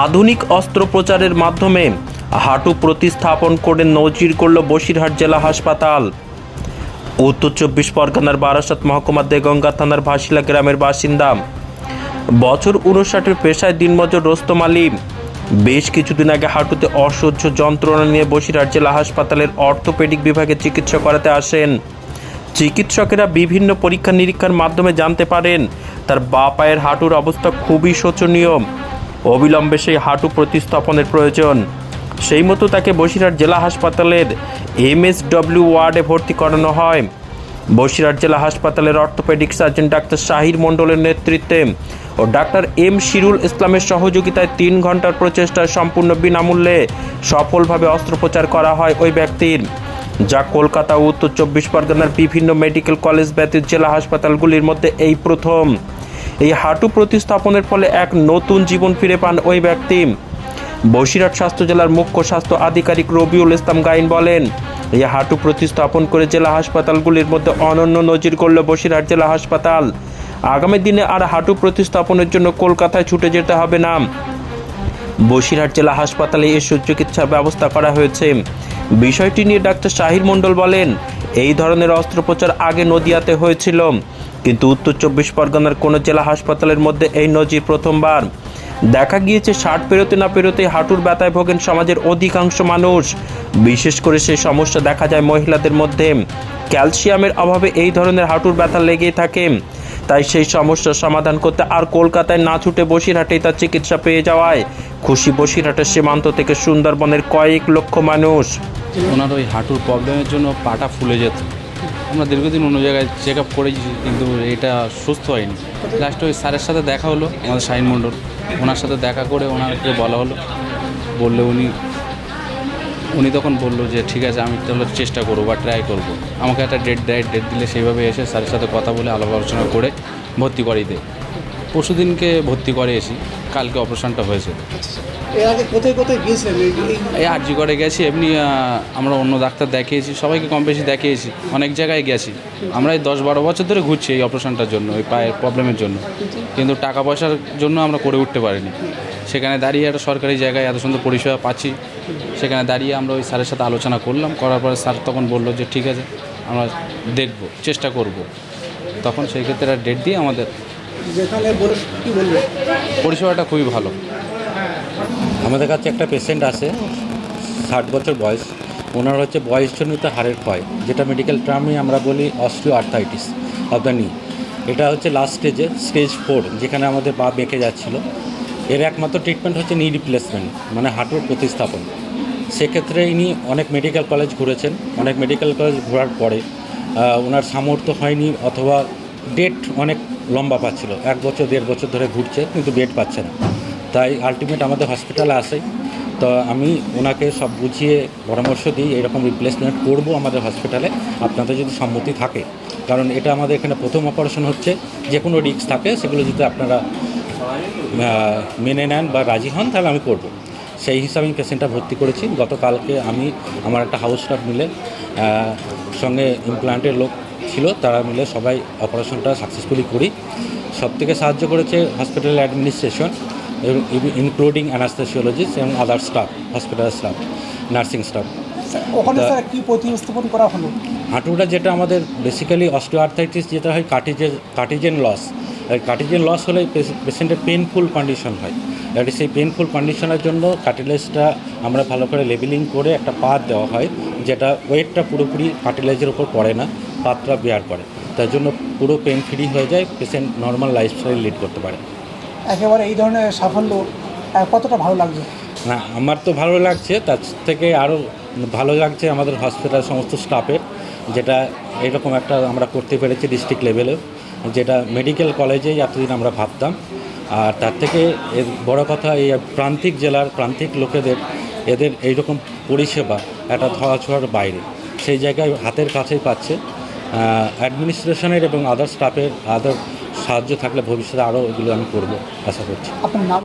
আধুনিক অস্ত্রোপচারের মাধ্যমে হাঁটু প্রতিস্থাপন করে নজির করল বসিরহাট জেলা হাসপাতাল। উত্তর চব্বিশ পরগনার বারাসাত মহকুমার দেগঙ্গা থানার ভাসিলা গ্রামের বাসিন্দা। বছর উনষাটের পেশায় দিনমজুর রোস্তম আলী বেশ কিছুদিন আগে হাঁটুতে অসহ্য যন্ত্রণা নিয়ে বসিরহাট জেলা হাসপাতালের অর্থোপেডিক বিভাগে চিকিৎসা করাতে আসেন। চিকিৎসকেরা বিভিন্ন পরীক্ষা নিরীক্ষার মাধ্যমে জানতে পারেন, তার বা পায়ের হাঁটুর অবস্থা খুবই শোচনীয়। অবিলম্বে সেই হাঁটু প্রতিস্থাপনের প্রয়োজন। সেই মতো তাকে বসিরহাট জেলা হাসপাতালের এমএসডব্লিউ ওয়ার্ডে ভর্তি করানো হয়। বসিরহাট জেলা হাসপাতালের অর্থোপেডিক সার্জন ডাক্তার শাহির মণ্ডলের নেতৃত্বে ও ডাক্তার এম শিরুল ইসলামের সহযোগিতায় তিন ঘণ্টার প্রচেষ্টায় সম্পূর্ণ বিনামূল্যে সফলভাবে অস্ত্রোপচার করা হয় ওই ব্যক্তির। যা কলকাতা উত্তর চব্বিশ পরগনার বিভিন্ন মেডিকেল কলেজ ব্যতীত জেলা হাসপাতালগুলির মধ্যে এই প্রথম। এই হাঁটু প্রতিস্থাপনের ফলে এক নতুন জীবন ফিরে পান ওই ব্যক্তি। বসিরহাট স্বাস্থ্য জেলার মুখ্য স্বাস্থ্য আধিকারিক রবিউল ইসলাম গাইন বলেন, এই হাঁটু প্রতিস্থাপন করে জেলা হাসপাতালগুলির মধ্যে অনন্য নজির করল বসিরহাট জেলা হাসপাতাল। আগামী দিনে আর হাঁটু প্রতিস্থাপনের জন্য কলকাতায় ছুটে যেতে হবে না। বসিরহাট জেলা হাসপাতালে এ সুচিকিৎসার ব্যবস্থা করা হয়েছে। বিষয়টি নিয়ে ডাক্তার শাহির মণ্ডল বলেন, এই ধরনের অস্ত্রোপচার আগে নদিয়াতে হয়েছিল। কিন্তু উত্তর চব্বিশ পরগনার কোনো জেলা হাসপাতালের মধ্যে এই নজির প্রথমবার। দেখা গিয়েছে, ষাট পেরোতে না পেরোতে হাঁটুর ব্যথায় ভোগেন সমাজের অধিকাংশ মানুষ। বিশেষ করে সেই সমস্যা দেখা যায় মহিলাদের মধ্যে। ক্যালসিয়ামের অভাবে এই ধরনের হাঁটুর ব্যথা লেগেই থাকে। তাই সেই সমস্যার সমাধান করতে আর কলকাতায় না ছুটে বসিরহাটেই তার চিকিৎসা পেয়ে যাওয়ায় খুশি বসিরহাটের সীমান্ত থেকে সুন্দরবনের কয়েক লক্ষ মানুষ। ওনার ওই হাঁটুর প্রবলেমের জন্য পাটা ফুলে যেত। আমরা দীর্ঘদিন অন্য জায়গায় চেক আপ করেছি, কিন্তু এটা সুস্থ হয়নি। লাস্টে ওই স্যারের সাথে দেখা হলো, আমাদের শাহিন মণ্ডল। ওনার সাথে দেখা করে ওনাকে বলা হলো। বললে উনি উনি তখন বলল যে, ঠিক আছে, আমি তাহলে চেষ্টা করব বা ট্রাই করব। আমাকে একটা ডেট দেয় ডেট দিলে সেইভাবে এসে স্যারের সাথে কথা বলে আলাপ আলোচনা করে ভর্তি করিয়ে দেয়। পরশু দিনকে ভর্তি করে এসি। কালকে অপারেশনটা হয়েছে। এর আগে কোথায় কোথায় গিয়েছিলেন এই- এই এই আরজি করে গেছি এমনি আমরা অন্য ডাক্তার দেখিয়েছি সবাইকে কম বেশি দেখিয়েছি অনেক জায়গায় গেছি। আমরা এই দশ বারো বছর ধরে ঘুরছি এই অপারেশনটার জন্য এই পায়ের প্রবলেমের জন্য। কিন্তু টাকা পয়সার জন্য আমরা করে উঠতে পারিনি। সেখানে দাঁড়িয়ে একটা সরকারি জায়গায় এত সুন্দর পরিষেবা পাচ্ছি। সেখানে দাঁড়িয়ে আমরা ওই স্যারের সাথে আলোচনা করলাম করার পরে স্যার তখন বলল যে ঠিক আছে আমরা দেখব চেষ্টা করব। তখন সেই ক্ষেত্রে ডেট দিয়ে আমাদের যেখানে কি বলবেন? পরিষেবাটা খুবই ভালো। আমাদের কাছে একটা পেশেন্ট আছে, ষাট বছর বয়স। ওনার হচ্ছে বয়সজনিত হাড়ের ক্ষয়, যেটা মেডিকেল টার্মে আমরা বলি অস্ট্রিও আর্থাইটিস অফ দ্য নি এটা হচ্ছে লাস্ট স্টেজে স্টেজ ফোর যেখানে আমাদের পা বেঁকে যাচ্ছিল। এর একমাত্র ট্রিটমেন্ট হচ্ছে নি রিপ্লেসমেন্ট মানে হাঁটুর প্রতিস্থাপন। সেক্ষেত্রে ইনি অনেক মেডিকেল কলেজ ঘুরেছেন। অনেক মেডিকেল কলেজ ঘোরার পরে ওনার সামর্থ্য হয়নি, অথবা ডেট অনেক লম্বা পাচ্ছিল। এক বছর, দেড় বছর ধরে ঘুরছে, কিন্তু বেড পাচ্ছে না। তাই আলটিমেট আমাদের হসপিটালে আসে। তো আমি ওনাকে সব বুঝিয়ে পরামর্শ দিই, এরকম রিপ্লেসমেন্ট করব আমাদের হসপিটালে আপনাদের যদি সম্মতি থাকে। কারণ এটা আমাদের এখানে প্রথম অপারেশন হচ্ছে যে কোনো রিস্ক থাকে, সেগুলো যদি আপনারা মেনে নেন বা রাজি হন, তাহলে আমি করব। সেই হিসাবে আমি পেশেন্টটা ভর্তি করেছি। গতকালকে আমি আমার একটা হাউস স্টাফ মিলে সঙ্গে ইমপ্লান্টের লোক ছিল তারা মিলে সবাই অপারেশনটা সাকসেসফুলি করি। সব থেকে সাহায্য করেছে হসপিটাল অ্যাডমিনিস্ট্রেশন এবং ইনক্লুডিং অ্যানাস্থেসিওলজিস্ট এবং other staff hospital staff nursing staff ওখানে স্যার কি প্রতিস্থাপন করা হলো? হাঁটুটা যেটা আমাদের বেসিক্যালি অস্টিওআর্থাইটিস যেটা হয় কার্টিজেন কার্টিজেন লস কার্টিজেন লস হলে পেশেন্টের পেনফুল কন্ডিশন হয়। দ্যাট সেই পেনফুল কন্ডিশনের জন্য কার্টিলেজটা আমরা ভালো করে লেবেলিং করে একটা পাত দেওয়া হয় যেটা ওয়েটটা পুরোপুরি কার্টিলেজের উপর পড়ে না। পাতটা বেয়ার করে তার জন্য পুরো পেন ফ্রি হয়ে যায় পেশেন্ট নর্মাল লাইফস্টাইল লিড করতে পারে। একেবারে এই ধরনের সাফল্য কতটা ভালো লাগছে? না আমার তো ভালো লাগছে তার থেকে আরও ভালো লাগছে আমাদের হসপিটাল সমস্ত স্টাফের যেটা এরকম একটা আমরা করতে পেরেছি ডিস্ট্রিক্ট লেভেলে যেটা মেডিকেল কলেজেই এতদিন আমরা ভাবতাম। আর তার থেকে এর বড় কথা এই প্রান্তিক জেলার প্রান্তিক লোকেদের এদের এইরকম পরিষেবা একটা ধরাছোঁয়ার বাইরে। সেই জায়গায় হাতের কাছেই পাচ্ছে। অ্যাডমিনিস্ট্রেশনের এবং আদার স্টাফের আদার সাহায্য থাকলে ভবিষ্যতে আরও এগুলো আমি করব আশা করছি।